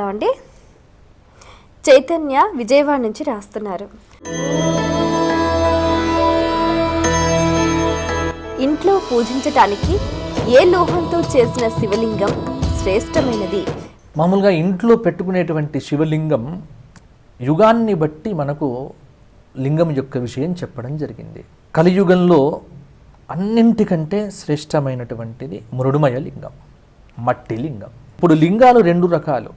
అండి చైతన్య విజయవాడ నుంచి రాస్తున్నారు. ఇంట్లో పూజించటానికి ఏ లోహంతో చేసిన శివలింగం శ్రేష్టమైనది? మామూలుగా ఇంట్లో పెట్టుకునేటువంటి శివలింగం యుగాన్ని బట్టి మనకు లింగం యొక్క విషయం చెప్పడం జరిగింది. కలియుగంలో అన్నింటికంటే శ్రేష్టమైనటువంటిది మృడుమయ లింగం మట్టి లింగం. ఇప్పుడు లింగాలు రెండు రకాలు.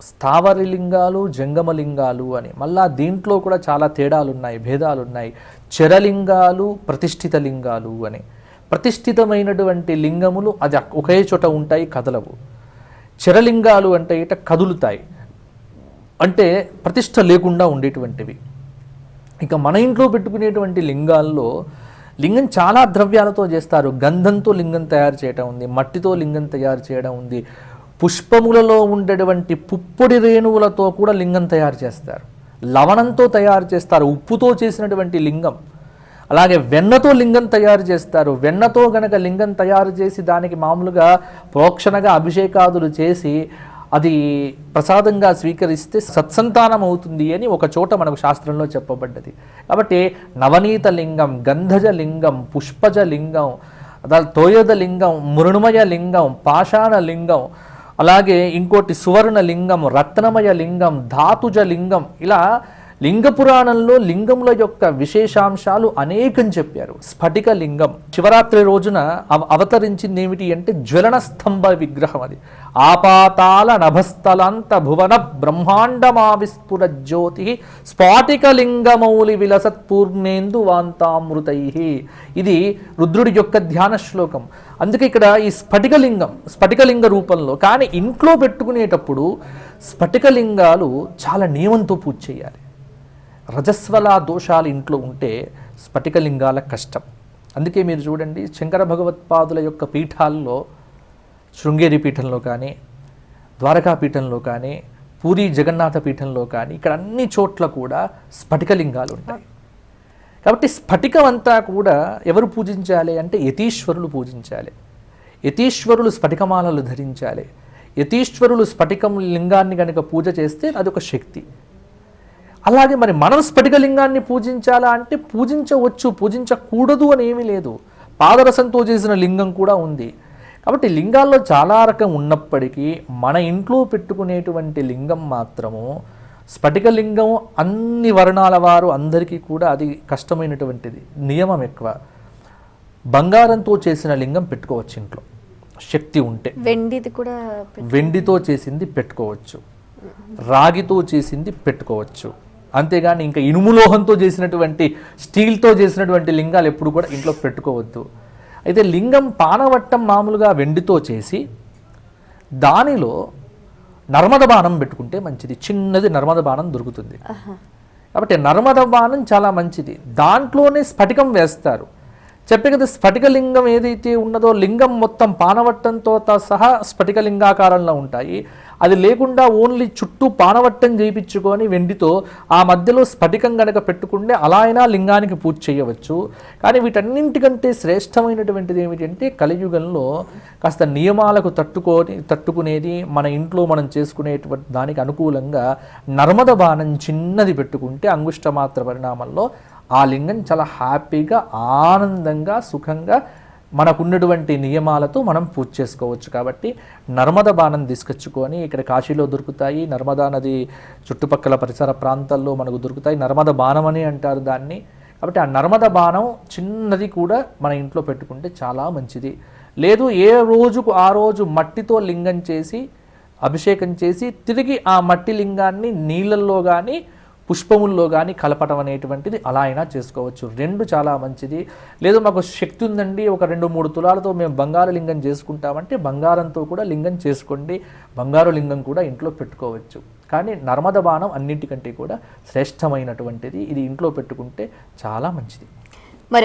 స్థావర లింగాలు జంగమ లింగాలు అని. మళ్ళా దీంట్లో కూడా చాలా తేడాలు ఉన్నాయి భేదాలు ఉన్నాయి చరలింగాలు ప్రతిష్ఠిత లింగాలు అని. ప్రతిష్ఠితమైనటువంటి లింగములు అది ఒకే చోట ఉంటాయి కదలవు. చరలింగాలు అంటే ఇట కదులుతాయి. అంటే ప్రతిష్ట లేకుండా ఉండేటువంటివి. ఇక మన ఇంట్లో పెట్టుకునేటువంటి లింగాల్లో లింగం చాలా ద్రవ్యాలతో చేస్తారు. గంధంతో లింగం తయారు చేయడం ఉంది మట్టితో లింగం తయారు చేయడం ఉంది పుష్పములలో ఉండేటువంటి పుప్పొడి రేణువులతో కూడా లింగం తయారు చేస్తారు. లవణంతో తయారు చేస్తారు. ఉప్పుతో చేసినటువంటి లింగం. అలాగే వెన్నతో లింగం తయారు చేస్తారు. వెన్నతో గనక లింగం తయారు చేసి దానికి మామూలుగా ప్రోక్షణగా అభిషేకాదులు చేసి అది ప్రసాదంగా స్వీకరిస్తే సత్సంతానం అవుతుంది అని ఒక చోట మనకు శాస్త్రంలో చెప్పబడ్డది. కాబట్టి నవనీత లింగం గంధజ లింగం పుష్పజ లింగం తోయద లింగం మృణుమయ లింగం పాషాణ లింగం అలాగే ఇంకోటి సువర్ణ లింగం రత్నమయ లింగం ధాతుజ లింగం ఇలా లింగ పురాణంలో లింగముల యొక్క విశేషాంశాలు అనేకం చెప్పారు. స్ఫటిక లింగం. శివరాత్రి రోజున అవ- అవతరించింది ఏమిటి అంటే జ్వలన స్తంభ విగ్రహం అది. ఆపాతాల నభస్థలాంత భువన బ్రహ్మాండమావిస్ఫుర జ్యోతి స్ఫాటిక లింగమౌలి విలసత్ పూర్ణేందు వాంతామృతై. ఇది రుద్రుడి యొక్క ధ్యాన శ్లోకం. అందుకే ఇక్కడ ఈ స్ఫటికలింగం స్ఫటికలింగ రూపంలో కానీ ఇంట్లో పెట్టుకునేటప్పుడు స్ఫటికలింగాలు చాలా నియమంతో పూజ చేయాలి. రజస్వల దోషాలు ఇంట్లో ఉంటే స్ఫటికలింగాల కష్టం. అందుకే మీరు చూడండి శంకర భగవత్పాదుల యొక్క పీఠాల్లో శృంగేరి పీఠంలో కానీ ద్వారకా పీఠంలో కానీ పూరి జగన్నాథ పీఠంలో కానీ ఇక్కడ అన్ని చోట్ల కూడా స్ఫటికలింగాలు ఉంటాయి. కాబట్టి స్ఫటికం అంతా కూడా ఎవరు పూజించాలి అంటే యతీశ్వరులు పూజించాలి. యతీశ్వరులు స్ఫటికమాలలు ధరించాలి. యతీశ్వరులు స్ఫటికం లింగాన్ని కనుక పూజ చేస్తే అదొక శక్తి. అలాగే మరి మనం స్ఫటికలింగాన్ని పూజించాలా అంటే పూజించవచ్చు పూజించకూడదు అని ఏమీ లేదు. పాదరసంతో చేసిన లింగం కూడా ఉంది. కాబట్టి లింగాల్లో చాలా రకం ఉన్నప్పటికీ మన ఇంట్లో పెట్టుకునేటువంటి లింగం మాత్రము స్ఫటికలింగం అన్ని వర్ణాల వారు అందరికీ కూడా అది కష్టమైనటువంటిది నియమం ఎక్కువ. బంగారంతో చేసిన లింగం పెట్టుకోవచ్చు ఇంట్లో. శక్తి ఉంటే. వెండిది కూడా వెండితో చేసింది పెట్టుకోవచ్చు. రాగితో చేసింది పెట్టుకోవచ్చు. అంతేగాని ఇంకా ఇనుము లోహంతో చేసినటువంటి స్టీల్తో చేసినటువంటి లింగాలు ఎప్పుడు కూడా ఇంట్లో పెట్టుకోవద్దు. అయితే లింగం పానవట్టం మామూలుగా వెండితో చేసి దానిలో నర్మద బాణం పెట్టుకుంటే మంచిది. చిన్నది నర్మద బాణం దొరుకుతుంది. కాబట్టి నర్మద బాణం చాలా మంచిది. దాంట్లోనే స్ఫటికం వేస్తారు. చెప్పే కదా స్ఫటికలింగం ఏదైతే ఉన్నదో లింగం మొత్తం పానవట్టంతో త- సహా స్ఫటికలింగాకారంలో ఉంటాయి. అది లేకుండా ఓన్లీ చుట్టూ పానవట్టం చేయించుకొని వెండితో ఆ మధ్యలో స్ఫటికం గనక పెట్టుకుంటే అలా అయినా లింగానికి పూజ చేయవచ్చు. కానీ వీటన్నింటికంటే శ్రేష్టమైనటువంటిది ఏమిటంటే కలియుగంలో కాస్త నియమాలకు తట్టుకొని తట్టుకునేది మన ఇంట్లో మనం చేసుకునేటువంటి దానికి అనుకూలంగా నర్మద బాణం చిన్నది పెట్టుకుంటే అంగుష్ట మాత్ర పరిణామంలో ఆ లింగం చాలా హ్యాపీగా ఆనందంగా సుఖంగా మనకున్నటువంటి నియమాలతో మనం పూజ చేసుకోవచ్చు. కాబట్టి నర్మద బాణం తీసుకొచ్చుకొని ఇక్కడ కాశీలో దొరుకుతాయి. నర్మదా నది చుట్టుపక్కల పరిసర ప్రాంతాల్లో మనకు దొరుకుతాయి. నర్మద బాణం అని అంటారు దాన్ని. కాబట్టి ఆ నర్మద బాణం చిన్నది కూడా మన ఇంట్లో పెట్టుకుంటే చాలా మంచిది. లేదు ఏ రోజుకు ఆ రోజు మట్టితో లింగం చేసి అభిషేకం చేసి తిరిగి ఆ మట్టి లింగాన్ని నీళ్ళల్లో కానీ పుష్పముల్లో కానీ కలపటం అనేటువంటిది అలా అయినా చేసుకోవచ్చు. రెండు చాలా మంచిది. లేదు మాకు శక్తి ఉందండి. ఒక రెండు మూడు తులాలతో మేము బంగారు లింగం చేసుకుంటామంటే బంగారంతో కూడా లింగం చేసుకోండి. బంగారు లింగం కూడా ఇంట్లో పెట్టుకోవచ్చు. కానీ నర్మద బాణం అన్నింటికంటే కూడా శ్రేష్టమైనటువంటిది. ఇది ఇంట్లో పెట్టుకుంటే చాలా మంచిది. మరి